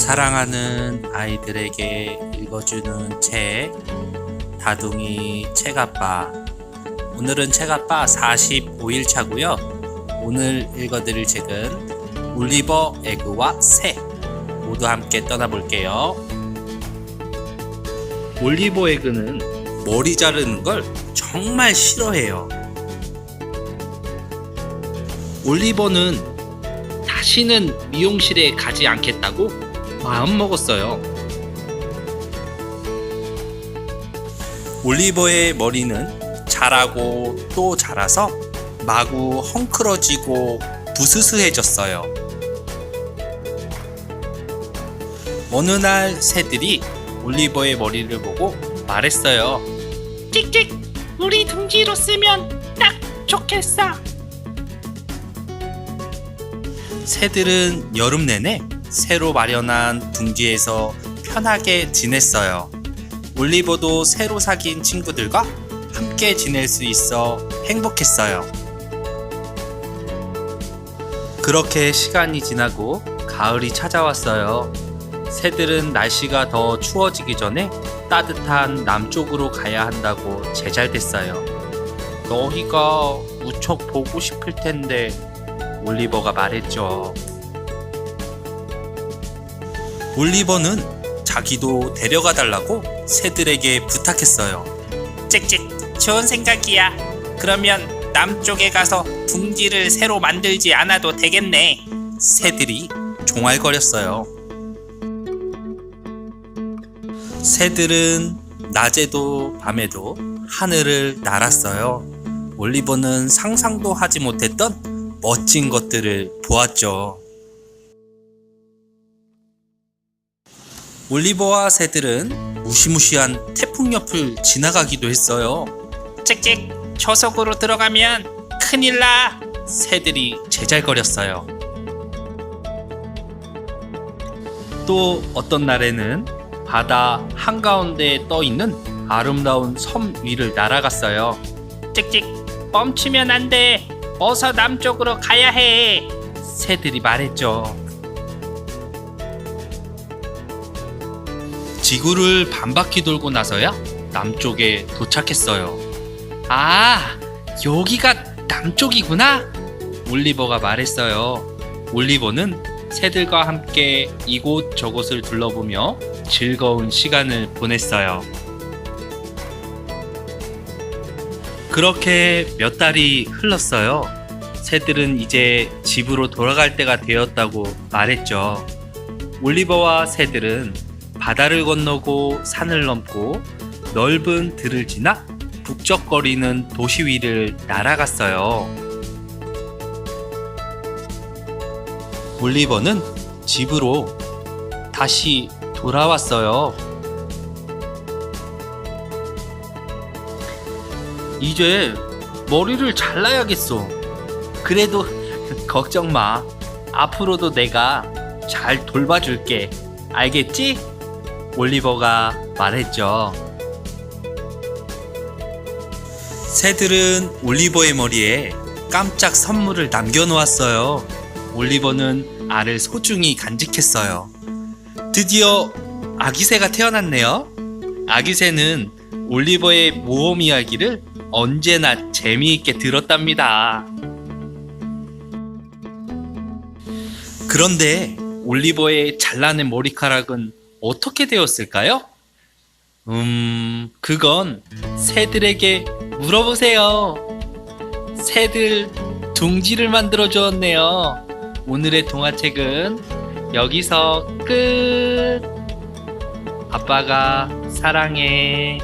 사랑하는 아이들에게 읽어주는 책 다둥이 책아빠. 오늘은 책아빠 45일 차고요. 오늘 읽어드릴 책은 올리버 에그와 새. 모두 함께 떠나볼게요. 올리버 에그는 머리 자르는 걸 정말 싫어해요. 올리버는 다시는 미용실에 가지 않겠다고 마음 먹었어요. 올리버의 머리는 자라고 또 자라서 마구 헝클어지고 부스스해졌어요. 어느 날 새들이 올리버의 머리를 보고 말했어요. 찍찍 우리 둥지로 쓰면 딱 좋겠어 새들은 여름 내내 새로 마련한 둥지에서 편하게 지냈어요. 올리버도 새로 사귄 친구들과 함께 지낼 수 있어 행복했어요. 그렇게 시간이 지나고 가을이 찾아왔어요. 새들은 날씨가 더 추워지기 전에 따뜻한 남쪽으로 가야 한다고 제잘됐어요. 너희가 무척 보고 싶을 텐데 올리버가 말했죠. 올리버는 자기도 데려가 달라고 새들에게 부탁했어요. 찍찍 좋은 생각이야 그러면 남쪽에 가서 둥지를 새로 만들지 않아도 되겠네 새들이 종알거렸어요. 새들은 낮에도 밤에도 하늘을 날았어요. 올리버는 상상도 하지 못했던 멋진 것들을 보았죠. 올리버와 새들은 무시무시한 태풍 옆을 지나가기도 했어요. 찍찍 저속으로 들어가면 큰일 나 새들이 제잘거렸어요. 또 어떤 날에는 바다 한가운데 떠 있는 아름다운 섬 위를 날아갔어요. 찍찍 멈추면 안 돼 어서 남쪽으로 가야 해 새들이 말했죠. 지구를 반바퀴 돌고 나서야 남쪽에 도착했어요. 아, 여기가 남쪽이구나? 올리버가 말했어요. 올리버는 새들과 함께 이곳 저곳을 둘러보며 즐거운 시간을 보냈어요. 그렇게 몇 달이 흘렀어요. 새들은 이제 집으로 돌아갈 때가 되었다고 말했죠. 올리버와 새들은 바다를 건너고 산을 넘고 넓은 들을 지나 북적거리는 도시 위를 날아갔어요. 올리버는 집으로 다시 돌아왔어요. 이제 머리를 잘라야겠어. 그래도 걱정 마. 앞으로도 내가 잘 돌봐줄게. 알겠지? 올리버가 말했죠. 새들은 올리버의 머리에 깜짝 선물을 남겨놓았어요. 올리버는 알을 소중히 간직했어요. 드디어 아기새가 태어났네요. 아기새는 올리버의 모험 이야기를 언제나 재미있게 들었답니다. 그런데 올리버의 잘라낸 머리카락은 어떻게 되었을까요? 음, 그건 새들에게 물어보세요. 새들 둥지를 만들어 주었네요. 오늘의 동화책은 여기서 끝. 아빠가 사랑해.